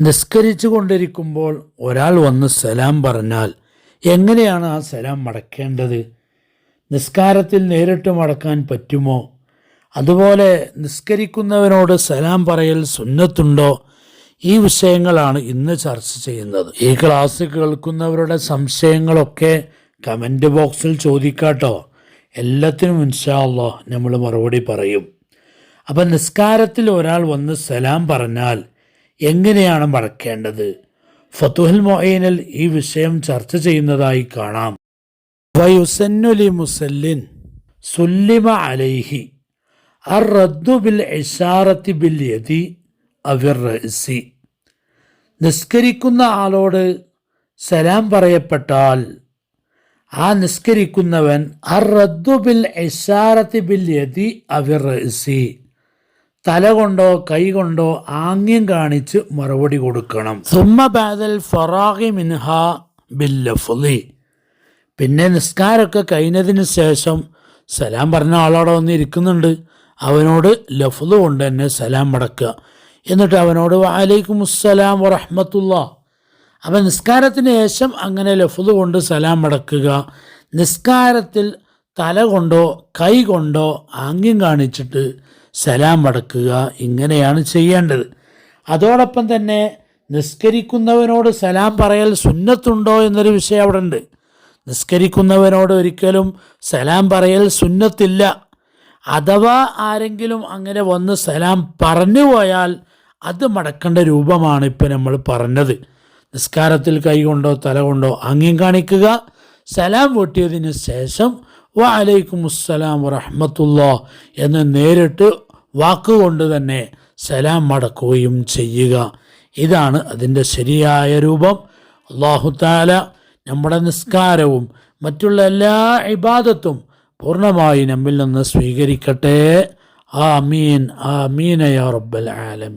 നിസ്കരിച്ചു കൊണ്ടിരിക്കുമ്പോൾ ഒരാൾ വന്ന് സലാം പറഞ്ഞാൽ എങ്ങനെയാണ് ആ സലാം മടക്കേണ്ടത്? നിസ്കാരത്തിൽ നേരിട്ട് മടക്കാൻ പറ്റുമോ? അതുപോലെ നിസ്കരിക്കുന്നവനോട് സലാം പറയൽ സുന്നത്തുണ്ടോ? ഈ വിഷയങ്ങളാണ് ഇന്ന് ചർച്ച ചെയ്യുന്നത്. ഈ ക്ലാസ് കേൾക്കുന്നവരുടെ സംശയങ്ങളൊക്കെ കമന്റ് ബോക്സിൽ ചോദിക്കാട്ടോ. എല്ലാത്തിനും ഇൻഷാല്ലോ നമ്മൾ മറുപടി പറയും. അപ്പം നിസ്കാരത്തിൽ ഒരാൾ വന്ന് സലാം പറഞ്ഞാൽ എങ്ങനെയാണ് മറക്കേണ്ടത്? ഫതുഹൽ മൊയ്നൽ ഈ വിഷയം ചർച്ച ചെയ്യുന്നതായി കാണാം. വയുസന്നുലി മുസല്ലിൻ സുല്ലിമ അലൈഹി അർ റദ്ദു ബിൽ ഇഷാറത്തി ബിൽ യതി അവിർ റഹസി നിസ്കരിക്കുന്ന ആളോട് സലാം പറയപ്പെട്ടാൽ ആ നിസ്കരിക്കുന്നവൻ അർ റദ്ദു ബിൽ ഇഷാറത്തി ബിൽ യതി അവിർ റഅസി. തല കൊണ്ടോ കൈ കൊണ്ടോ ആംഗ്യം കാണിച്ച് മറുപടി കൊടുക്കണം. സുമ്മ ബാദൽ ഫറാഹി മിൻഹ ബില്ലഫുലി. പിന്നെ നിസ്കാരമൊക്കെ കഴിഞ്ഞതിന് ശേഷം സലാം പറഞ്ഞ ആളോടെ വന്ന് ഇരിക്കുന്നുണ്ട്. അവനോട് ലഫ്ള് കൊണ്ട് തന്നെ സലാം മടക്കുക. എന്നിട്ട് അവനോട് വാലൈക്കും അസ്സലാം വറഹമത്തുള്ള. അപ്പം നിസ്കാരത്തിന് ശേഷം അങ്ങനെ ലഫ്ള് കൊണ്ട് സലാം മടക്കുക. നിസ്കാരത്തിൽ തല കൊണ്ടോ കൈ കൊണ്ടോ ആംഗ്യം കാണിച്ചിട്ട് സലാം മടക്കുക ഇങ്ങനെയാണ് ചെയ്യേണ്ടത്. അതോടൊപ്പം തന്നെ നിസ്കരിക്കുന്നവനോട് സലാം പറയൽ സുന്നത്തുണ്ടോ എന്നൊരു വിഷയം അവിടെ ഉണ്ട് നിസ്കരിക്കുന്നവനോട് ഒരിക്കലും സലാം പറയൽ സുന്നത്തില്ല. അഥവാ ആരെങ്കിലും അങ്ങനെ വന്ന് സലാം പറഞ്ഞു പോയാൽ അത് മടക്കേണ്ട രൂപമാണ് ഇപ്പം നമ്മൾ പറഞ്ഞത്. നിസ്കാരത്തിൽ കൈ കൊണ്ടോ തല കൊണ്ടോ ആംഗ്യം കാണിക്കുക. സലാം പൊട്ടിയതിന് ശേഷം വ അലൈക്കും അസ്സലാം വറഹമത്തുള്ള എന്ന് നേരിട്ട് വാക്കുകൊണ്ട് തന്നെ സലാം മടക്കുകയും ചെയ്യുക. ഇതാണ് അതിന്റെ ശരിയായ രൂപം. അള്ളാഹു താല നമ്മുടെ നിസ്കാരവും മറ്റുള്ള എല്ലാ ഇബാദത്തും പൂർണമായി നമ്മിൽ നിന്ന് സ്വീകരിക്കട്ടെ. ആമീൻ. ആമീന യാ റബ്ബൽ ആലമീൻ.